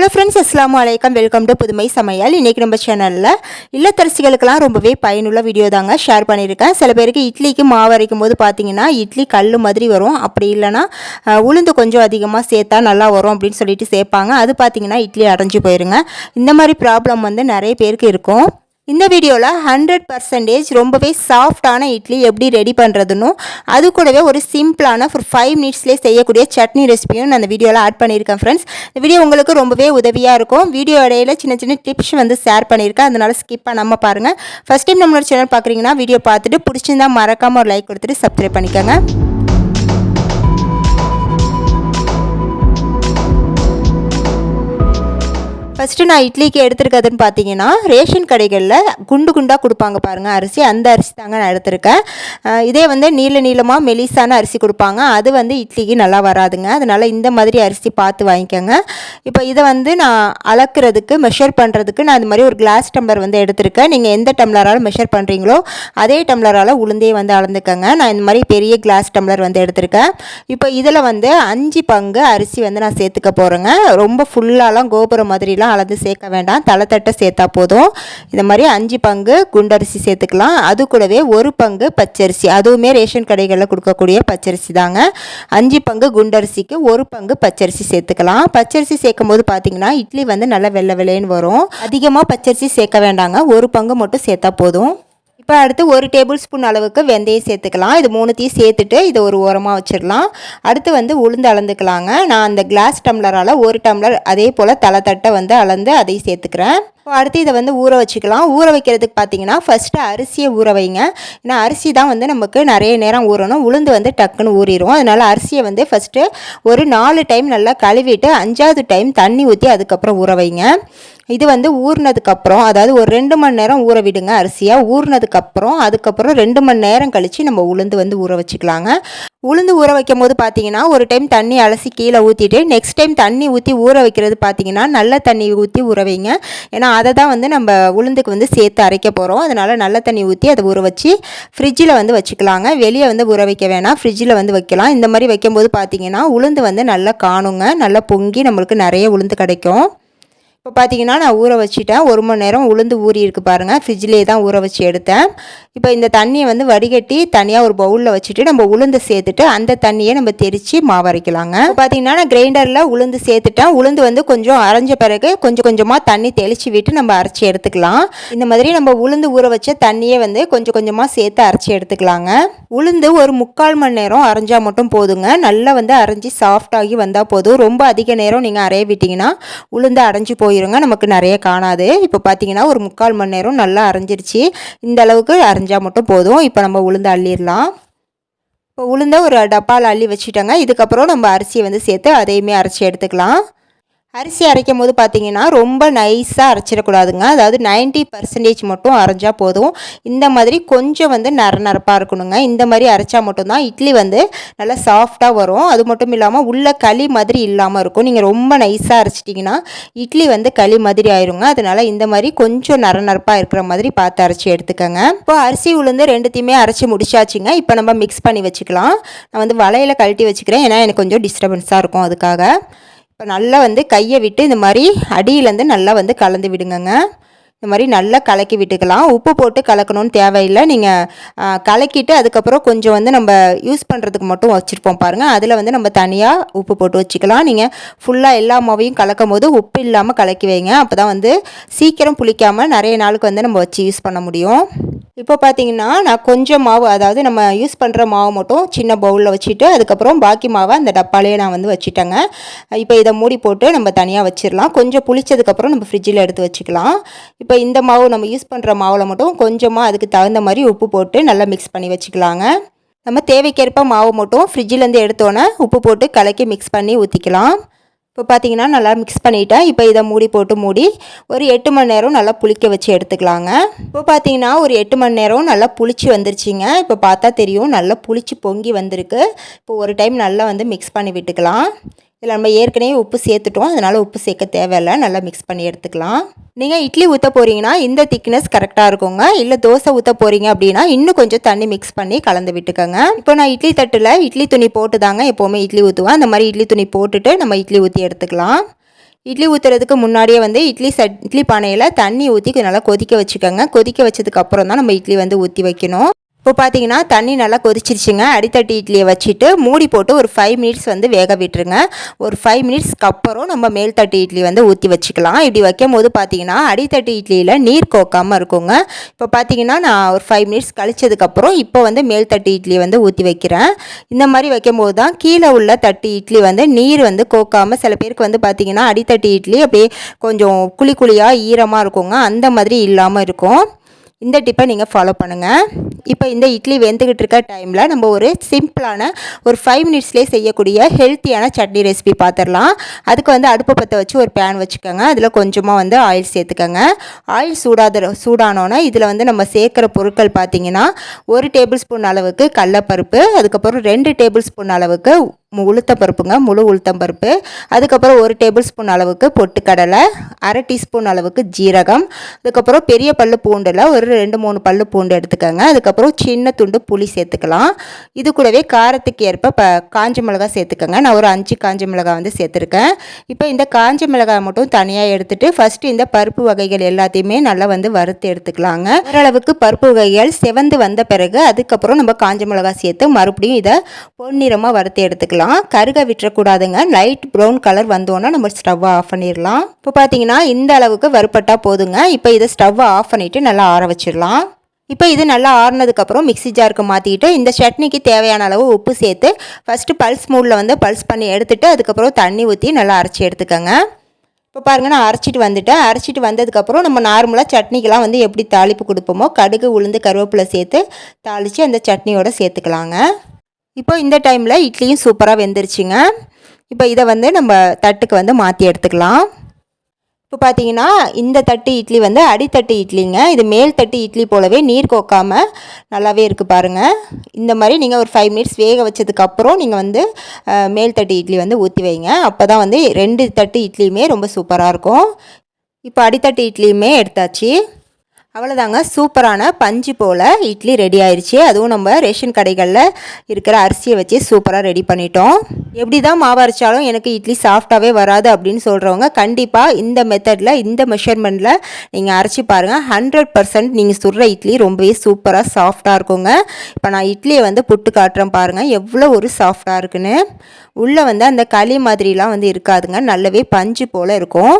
Hello friends அஸ்லாம் வலைக்கம் welcome to புதுமை சமையல் இன்றைக்கி நம்ம சேனலில் இல்லத்தரசிகளுக்கெல்லாம் ரொம்பவே பயனுள்ள வீடியோ தாங்க ஷேர் பண்ணியிருக்கேன். சில பேருக்கு இட்லிக்கு மாவு அரைக்கும் போது பார்த்தீங்கன்னா இட்லி கல் மாதிரி வரும். அப்படி இல்லைன்னா உளுந்து கொஞ்சம் அதிகமாக சேர்த்தா நல்லா வரும் அப்படின்னு சொல்லிட்டு சேர்ப்பாங்க. அது பார்த்தீங்கன்னா இட்லி அடைஞ்சு போயிருங்க. இந்த மாதிரி ப்ராப்ளம் வந்து நிறைய பேருக்கு இருக்கும். இந்த வீடியோவில் ஹண்ட்ரட் பர்சன்டேஜ் ரொம்பவே சாஃப்டான இட்லி எப்படி ரெடி பண்ணுறதுன்னு அது கூடவே ஒரு சிம்பிளான ஒரு ஃபைவ் மினிட்ஸ்லேயே செய்யக்கூடிய சட்னி ரெசிபியும் நான் அந்த வீடியோவில் ஆட் பண்ணியிருக்கேன் ஃப்ரெண்ட்ஸ் இந்த வீடியோ உங்களுக்கு ரொம்பவே உதவியாக இருக்கும். வீடியோ இடையில சின்ன சின்ன டிப்ஸ் வந்து ஷேர் பண்ணியிருக்கேன். அதனால் ஸ்கிப் பண்ணாமல் பாருங்கள் ஃபஸ்ட் டைம் நம்மளோட சேனல் பார்க்குறீங்கன்னா வீடியோ பார்த்துட்டு பிடிச்சிருந்தா மறக்காமல் ஒரு லைக் கொடுத்துட்டு சப்ஸ்கிரைப் பண்ணிக்கோங்க. ஃபஸ்ட்டு நான் இட்லிக்கு எடுத்திருக்கிறதுன்னு பார்த்தீங்கன்னா ரேஷன் கடைகளில் குண்டு குண்டாக கொடுப்பாங்க பாருங்கள் அரிசி. அந்த அரிசி தாங்க நான் எடுத்திருக்கேன். இதே வந்து நீள நீளமாக மெலிசான அரிசி கொடுப்பாங்க. அது வந்து இட்லிக்கு நல்லா வராதுங்க. அதனால் இந்த மாதிரி அரிசி பார்த்து வாங்கிக்கோங்க. இப்போ இதை வந்து நான் அளக்கிறதுக்கு மெஷர் பண்ணுறதுக்கு நான் இந்த மாதிரி ஒரு கிளாஸ் டம்ளர் வந்து எடுத்திருக்கேன். நீங்கள் எந்த டம்ளரால் மெஷர் பண்ணுறீங்களோ அதே டம்ளரால் உளுந்தே வந்து அளந்துக்கோங்க. நான் இந்த மாதிரி பெரிய கிளாஸ் டம்ளர் வந்து எடுத்திருக்கேன். இப்போ இதில் வந்து அஞ்சு பங்கு அரிசி வந்து நான் சேர்த்துக்க போகிறேங்க ரொம்ப ஃபுல்லாலாம் கோபுரம் மாதிரிலாம் அளந்து சேர்க்க வேண்டாம். தலைத்தட்டை சேர்த்தா போதும். இந்த மாதிரி அஞ்சு பங்கு குண்டரிசி சேர்த்துக்கலாம். அது கூடவே ஒரு பங்கு பச்சரிசி. அதுவுமே ரேஷன் கடைகளில் கொடுக்கக்கூடிய பச்சரிசி தாங்க. அஞ்சு பங்கு குண்டரிசிக்கு ஒரு பங்கு பச்சரிசி சேர்த்துக்கலாம். பச்சரிசி சேர்க்கும் போது பார்த்தீங்கன்னா இட்லி வந்து நல்லா வெள்ளை வெள்ளைன்னு வரும். அதிகமாக பச்சரிசி சேர்க்க வேண்டாங்க. ஒரு பங்கு மட்டும் சேர்த்தா போதும். இப்போ அடுத்து ஒரு டேபிள் ஸ்பூன் அளவுக்கு வெந்தயம் சேர்த்துக்கலாம். இது மூணுத்தையும் சேர்த்துட்டு இதை ஒரு ஓரமாக வச்சிடலாம். அடுத்து வந்து உளுந்து அளந்துக்கலாங்க. நான் அந்த கிளாஸ் டம்ளரால் ஒரு டம்ளர் அதே போல் தலை தட்டை வந்து அளந்து அதையும் சேர்த்துக்கிறேன். இப்போ அடுத்து இதை வந்து ஊற வச்சுக்கலாம். ஊற வைக்கிறதுக்கு பார்த்தீங்கன்னா ஃபஸ்ட்டு அரிசியை ஊற வைங்க. ஏன்னா அரிசி தான் வந்து நமக்கு நிறைய நேரம் ஊறணும். உளுந்து வந்து டக்குன்னு ஊறிடும் அதனால் அரிசியை வந்து ஃபஸ்ட்டு ஒரு நாலு டைம் நல்லா கழுவிட்டு அஞ்சாவது டைம் தண்ணி ஊற்றி அதுக்கப்புறம் ஊற வைங்க. இது வந்து ஊறினதுக்கப்புறம் அதாவது ஒரு ரெண்டு மணி நேரம் ஊற விடுங்க அரிசியாக ஊறினதுக்கப்புறம் அதுக்கப்புறம் ரெண்டு மணி நேரம் கழித்து நம்ம உளுந்து வந்து ஊற வச்சுக்கலாங்க. உளுந்து ஊற வைக்கும் போது பார்த்தீங்கன்னா ஒரு டைம் தண்ணி அலசி கீழே ஊற்றிட்டு நெக்ஸ்ட் டைம் தண்ணி ஊற்றி ஊற வைக்கிறது பார்த்தீங்கன்னா நல்ல தண்ணி ஊற்றி ஊற வைங்க. ஏன்னா அதை தான் வந்து நம்ம உளுந்துக்கு வந்து சேர்த்து அரைக்க போகிறோம் அதனால் நல்ல தண்ணி ஊற்றி அதை ஊற வச்சு ஃப்ரிட்ஜில் வந்து வச்சுக்கலாங்க. வெளியே வந்து ஊற வைக்க வேணாம். ஃப்ரிட்ஜில் வந்து வைக்கலாம். இந்த மாதிரி வைக்கும்போது பார்த்திங்கன்னா உளுந்து வந்து நல்லா காணுங்க. நல்லா பொங்கி நம்மளுக்கு நிறைய உளுந்து கிடைக்கும். இப்போ பார்த்தீங்கன்னா நான் ஊற வச்சுட்டேன். ஒரு மணி நேரம் உளுந்து ஊறி இருக்கு பாருங்கள் ஃப்ரிட்ஜ்லேயே தான் ஊற வச்சு எடுத்தேன். இப்போ இந்த தண்ணியை வந்து வடிகட்டி தனியாக ஒரு பவுலில் வச்சுட்டு நம்ம உளுந்து சேர்த்துட்டு அந்த தண்ணியை நம்ம தெரித்து மாவு அரைக்கலாங்க. பார்த்தீங்கன்னா நான் கிரைண்டரில் உளுந்து சேர்த்துட்டேன். உளுந்து வந்து கொஞ்சம் அரைஞ்ச பிறகு கொஞ்சம் கொஞ்சமாக தண்ணி தெளித்து விட்டு நம்ம அரைச்சி எடுத்துக்கலாம். இந்த மாதிரி நம்ம உளுந்து ஊற வச்ச தண்ணியை வந்து கொஞ்சம் கொஞ்சமாக சேர்த்து அரைச்சி எடுத்துக்கலாங்க. உளுந்து ஒரு முக்கால் மணி நேரம் அரைஞ்சால் மட்டும் போதுங்க. நல்லா வந்து அரைஞ்சி சாஃப்டாகி வந்தால் போதும். ரொம்ப அதிக நேரம் நீங்கள் அரைய விட்டிங்கன்னா உளுந்து அரைஞ்சு போயிடுங்க நமக்கு நிறைய காணாது. இப்போ பார்த்தீங்கன்னா ஒரு முக்கால் மணி நேரம் நல்லா அரைஞ்சிருச்சு. இந்த அளவுக்கு அரைஞ்சால் மட்டும் போதும். இப்போ நம்ம உளுந்து அள்ளிடலாம். இப்போ உளுந்த ஒரு டப்பாவில் அள்ளி வச்சுட்டோங்க. இதுக்கப்புறம் நம்ம அரிசியை வந்து சேர்த்து அதையுமே அரைச்சி எடுத்துக்கலாம். அரிசி அரைக்கும் போது பார்த்தீங்கன்னா ரொம்ப நைஸாக அரைச்சிடக்கூடாதுங்க. அதாவது 90% பர்சன்டேஜ் மட்டும் அரைஞ்சால் போதும். இந்த மாதிரி கொஞ்சம் வந்து நர நரப்பாக இருக்கணுங்க. இந்த மாதிரி அரைச்சா மட்டும்தான் இட்லி வந்து நல்லா சாஃப்டாக வரும். அது மட்டும் இல்லாமல் உள்ள களி மாதிரி இல்லாமல் இருக்கும். நீங்கள் ரொம்ப நைஸாக அரைச்சிட்டிங்கன்னா இட்லி வந்து களி மாதிரி ஆயிருங்க. அதனால் இந்த மாதிரி கொஞ்சம் நர நரப்பாக இருக்கிற மாதிரி பார்த்து அரைச்சி எடுத்துக்கோங்க. இப்போ அரிசி உளுந்து ரெண்டுத்தையுமே அரைச்சி முடிச்சாச்சுங்க. இப்போ நம்ம மிக்ஸ் பண்ணி வச்சுக்கலாம். நான் வந்து வலையில் கழட்டி வச்சுக்கிறேன். ஏன்னா எனக்கு கொஞ்சம் டிஸ்டர்பன்ஸாக இருக்கும் அதுக்காக. இப்போ நல்லா வந்து கையை விட்டு இந்த மாதிரி அடியிலேருந்து நல்லா வந்து கலந்து விடுங்கங்க. இந்த மாதிரி நல்லா கலக்கி விட்டுக்கலாம். உப்பு போட்டு கலக்கணும்னு தேவையில்லை. நீங்கள் கலக்கிட்டு அதுக்கப்புறம் கொஞ்சம் வந்து நம்ம யூஸ் பண்ணுறதுக்கு மட்டும் வச்சுருப்போம் பாருங்கள் அதில் வந்து நம்ம தனியாக உப்பு போட்டு வச்சுக்கலாம். நீங்கள் ஃபுல்லாக எல்லா மாவையும் கலக்கும் போது உப்பு இல்லாமல் கலக்கி வைங்க. அப்போ தான் வந்து சீக்கிரம் புளிக்காமல் நிறைய நாளுக்கு வந்து நம்ம வச்சு யூஸ் பண்ண முடியும். இப்போ பார்த்தீங்கன்னா நான் கொஞ்சம் மாவு அதாவது நம்ம யூஸ் பண்ணுற மாவு மட்டும் சின்ன பவுலில் வச்சுட்டு அதுக்கப்புறம் பாக்கி மாவை அந்த டப்பாலேயே நான் வந்து வச்சுட்டேங்க. இப்போ இதை மூடி போட்டு நம்ம தனியாக வச்சிடலாம். கொஞ்சம் புளிச்சதுக்கப்புறம் நம்ம ஃப்ரிட்ஜில் எடுத்து வச்சுக்கலாம். இப்போ இந்த மாவு நம்ம யூஸ் பண்ணுற மாவில் மட்டும் கொஞ்சமாக அதுக்கு தகுந்த மாதிரி உப்பு போட்டு நல்லா மிக்ஸ் பண்ணி வச்சுக்கலாங்க. நம்ம தேவைக்கேற்ப மாவு மட்டும் ஃப்ரிட்ஜிலேருந்து எடுத்தோன்னே உப்பு போட்டு கலக்கி மிக்ஸ் பண்ணி ஊற்றிக்கலாம் இப்போ பார்த்தீங்கன்னா நல்லா மிக்ஸ் பண்ணிட்டேன். இப்போ இதை மூடி போட்டு மூடி ஒரு எட்டு மணி நேரம் நல்லா புளிக்க வச்சு எடுத்துக்கலாங்க. இப்போ பார்த்தீங்கன்னா ஒரு எட்டு மணி நேரம் நல்லா புளிச்சு வந்துருச்சுங்க. இப்போ பார்த்தா தெரியும் நல்லா புளிச்சு பொங்கி வந்திருக்கு. இப்போ ஒரு டைம் நல்லா வந்து மிக்ஸ் பண்ணி விட்டுக்கலாம். இதில் நம்ம ஏற்கனவே உப்பு சேர்த்துட்டோம். அதனால் உப்பு சேர்க்க தேவையில்லை. நல்லா மிக்ஸ் பண்ணி எடுத்துக்கலாம். நீங்கள் இட்லி ஊற்ற போகிறீங்கன்னா இந்த திக்னஸ் கரெக்டாக இருக்குங்க. இல்லை தோசை ஊற்ற போகிறீங்க அப்படின்னா இன்னும் கொஞ்சம் தண்ணி மிக்ஸ் பண்ணி கலந்து விட்டுக்கோங்க. இப்போ நான் இட்லி தட்டில் இட்லி துணி போட்டு தாங்க எப்போவுமே இட்லி ஊற்றுவேன் அந்த மாதிரி இட்லி துணி போட்டுட்டு நம்ம இட்லி ஊற்றி எடுத்துக்கலாம். இட்லி ஊற்றுறதுக்கு முன்னாடியே வந்து இட்லி சட் இட்லி பானையில் தண்ணி ஊற்றி நல்லா கொதிக்க வச்சுக்கோங்க. கொதிக்க வச்சதுக்கப்புறம் தான் நம்ம இட்லி வந்து ஊற்றி வைக்கணும். இப்போ பார்த்தீங்கன்னா தண்ணி நல்லா கொதிச்சிருச்சுங்க. அடித்தட்டி இட்லியை வச்சுட்டு மூடி போட்டு ஒரு ஃபைவ் மினிட்ஸ் வந்து வேக விட்டுருங்க. ஒரு ஃபைவ் மினிட்ஸ்க்கு அப்புறம் நம்ம மேல்தட்டி இட்லி வந்து ஊற்றி வச்சுக்கலாம். இப்படி வைக்கும் போது பார்த்தீங்கன்னா அடித்தட்டி இட்லியில் நீர் கோக்காமல் இருக்குங்க. இப்போ பார்த்தீங்கன்னா நான் ஒரு ஃபைவ் மினிட்ஸ் கழிச்சதுக்கப்புறம் இப்போ வந்து மேல் தட்டி இட்லி வந்து ஊற்றி வைக்கிறேன். இந்த மாதிரி வைக்கும்போது தான் கீழே உள்ள தட்டி இட்லி வந்து நீர் வந்து கோக்காமல் சில பேருக்கு வந்து பார்த்தீங்கன்னா அடித்தட்டி இட்லி அப்படியே கொஞ்சம் குழி குழியாக ஈரமாக இருக்குங்க. அந்த மாதிரி இல்லாமல் இருக்கும். இந்த டிப்பை நீங்கள் ஃபாலோ பண்ணுங்கள் இப்போ இந்த இட்லி வெந்துக்கிட்டு இருக்க டைமில் நம்ம ஒரு சிம்பிளான ஒரு ஃபைவ் மினிட்ஸ்லேயே செய்யக்கூடிய ஹெல்த்தியான சட்னி ரெசிபி பார்த்துடலாம் அதுக்கு வந்து அடுப்பு பற்ற வச்சு ஒரு பேன் வச்சுக்கோங்க. அதில் கொஞ்சமாக வந்து ஆயில் சேர்த்துக்கோங்க. ஆயில் சூடாத சூடானோன்னா இதில் வந்து நம்ம சேர்க்குற பொருட்கள் பார்த்திங்கன்னா ஒரு டேபிள் ஸ்பூன் அளவுக்கு கடலப்பருப்பு அதுக்கப்புறம் ரெண்டு டேபிள் ஸ்பூன் அளவுக்கு உளுத்தம் பருப்புங்க முழு உளுத்தம் பருப்பு. அதுக்கப்புறம் ஒரு டேபிள் ஸ்பூன் அளவுக்கு பொட்டுக்கடலை அரை டீஸ்பூன் அளவுக்கு ஜீரகம். அதுக்கப்புறம் பெரிய பல்லு பூண்டில் ஒரு ரெண்டு மூணு பல்லு பூண்டு எடுத்துக்கோங்க. அதுக்கப்புறம் சின்ன துண்டு புளி சேர்த்துக்கலாம். இது கூடவே காரத்துக்கு ஏற்ப ப காஞ்ச மிளகாய் சேர்த்துக்கோங்க. நான் ஒரு அஞ்சு காஞ்ச மிளகாய் வந்து சேர்த்துருக்கேன். இப்போ இந்த காஞ்ச மிளகாய் மட்டும் தனியாக எடுத்துகிட்டு ஃபஸ்ட்டு இந்த பருப்பு வகைகள் எல்லாத்தையுமே நல்லா வந்து வறுத்து எடுத்துக்கலாங்க. ஓரளவுக்கு பருப்பு வகைகள் செவந்து வந்த பிறகு அதுக்கப்புறம் நம்ம காஞ்ச மிளகாய் சேர்த்து மறுபடியும் இதை பொன்னிறமாக வறுத்து எடுத்துக்கலாம். வச்சுக்கலாம் கருக விட்டுறக்கூடாதுங்க. லைட் ப்ரௌன் கலர் வந்தோன்னா நம்ம ஸ்டவ்வை ஆஃப் பண்ணிடலாம். இப்போ பார்த்தீங்கன்னா இந்த அளவுக்கு வறுப்பட்டால் போதுங்க. இப்போ இதை ஸ்டவ்வை ஆஃப் பண்ணிவிட்டு நல்லா ஆற வச்சிடலாம். இப்போ இது நல்லா ஆறுனதுக்கப்புறம் மிக்சி ஜாருக்கு மாற்றிக்கிட்டு இந்த சட்னிக்கு தேவையான அளவு உப்பு சேர்த்து ஃபஸ்ட்டு பல்ஸ் மூடில் வந்து பல்ஸ் பண்ணி எடுத்துகிட்டு அதுக்கப்புறம் தண்ணி ஊற்றி நல்லா அரைச்சி எடுத்துக்கோங்க. இப்போ பாருங்கள் நான் அரைச்சிட்டு வந்துட்டேன். அரைச்சிட்டு வந்ததுக்கப்புறம் நம்ம நார்மலாக சட்னிக்கெலாம் வந்து எப்படி தாளிப்பு கொடுப்போமோ கடுகு உளுந்து கருவேப்பிலை சேர்த்து தாளித்து அந்த சட்னியோடு சேர்த்துக்கலாங்க. இப்போ இந்த டைமில் இட்லியும் சூப்பராக வெந்துருச்சுங்க. இப்போ இதை வந்து நம்ம தட்டுக்கு வந்து மாற்றி எடுத்துக்கலாம். இப்போ பார்த்தீங்கன்னா இந்த தட்டு இட்லி வந்து அடித்தட்டு இட்லிங்க. இது மேல் தட்டு இட்லி போலவே நீர் கோக்காமல் நல்லாவே இருக்குது பாருங்கள் இந்த மாதிரி நீங்கள் ஒரு ஃபைவ் மினிட்ஸ் வேக வச்சதுக்கப்புறம் நீங்கள் வந்து மேல் தட்டு இட்லி வந்து ஊற்றி வைங்க. அப்போ தான் வந்து ரெண்டு தட்டு இட்லியுமே ரொம்ப சூப்பராக இருக்கும். இப்போ அடித்தட்டு இட்லியுமே எடுத்தாச்சு. அவ்வளோதாங்க சூப்பரான பஞ்சு போல் இட்லி ரெடி ஆயிடுச்சு அதுவும் நம்ம ரேஷன் கடைகளில் இருக்கிற அரிசியை வச்சு சூப்பராக ரெடி பண்ணிட்டோம். எப்படி தான் மாவு அரைச்சாலும் எனக்கு இட்லி சாஃப்டாகவே வராது அப்படின்னு சொல்கிறவங்க கண்டிப்பாக இந்த மெத்தடில் இந்த மெஷர்மெண்ட்டில் நீங்கள் அரைச்சி பாருங்கள் ஹண்ட்ரட் பர்சன்ட் நீங்கள் சுடுற இட்லி ரொம்பவே சூப்பராக சாஃப்டாக இருக்குங்க. இப்போ நான் இட்லியை வந்து புட்டு காட்டுறேன் பாருங்கள் எவ்வளோ ஒரு சாஃப்டாக இருக்குன்னு. உள்ளே வந்து அந்த களி மாதிரிலாம் வந்து இருக்காதுங்க. நல்லாவே பஞ்சு போல் இருக்கும்.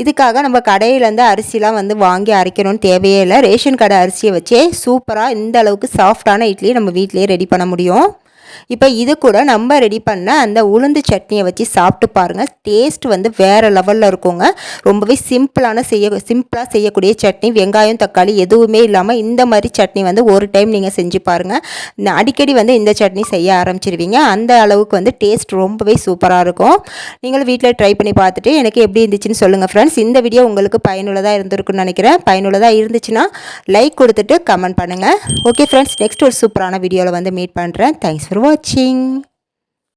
இதுக்காக நம்ம கடையிலேருந்து அரிசிலாம் வந்து வாங்கி அரைக்கணும்னு தேவையே இல்லை. ரேஷன் கடை அரிசியை வச்சே சூப்பராக இந்த அளவுக்கு சாஃப்டான இட்லியை நம்ம வீட்டிலேயே ரெடி பண்ண முடியும். இப்போ இது கூட நம்ம ரெடி பண்ண அந்த உளுந்து சட்னியை வச்சு சாப்பிட்டு பாருங்கள் டேஸ்ட் வந்து வேறு லெவலில் இருக்குங்க. ரொம்பவே சிம்பிளான செய்ய சிம்பிளாக செய்யக்கூடிய சட்னி. வெங்காயம் தக்காளி எதுவுமே இல்லாமல் இந்த மாதிரி சட்னி வந்து ஒரு டைம் நீங்கள் செஞ்சு பாருங்கள் அடிக்கடி வந்து இந்த சட்னி செய்ய ஆரம்பிச்சிருவீங்க. அந்த அளவுக்கு வந்து டேஸ்ட் ரொம்பவே சூப்பராக இருக்கும். நீங்களும் வீட்டில் ட்ரை பண்ணி பார்த்துட்டு எனக்கு எப்படி இருந்துச்சுன்னு சொல்லுங்கள் ஃப்ரெண்ட்ஸ் இந்த வீடியோ உங்களுக்கு பயனுள்ளதாக இருந்திருக்குன்னு நினைக்கிறேன். பயனுள்ளதாக இருந்துச்சுன்னா லைக் கொடுத்துட்டு கமெண்ட் பண்ணுங்கள் ஓகே ஃப்ரெண்ட்ஸ் நெக்ஸ்ட் ஒரு சூப்பரான வீடியோவில் வந்து மீட் பண்ணுறேன் தேங்க்ஸ் ஃபார் watching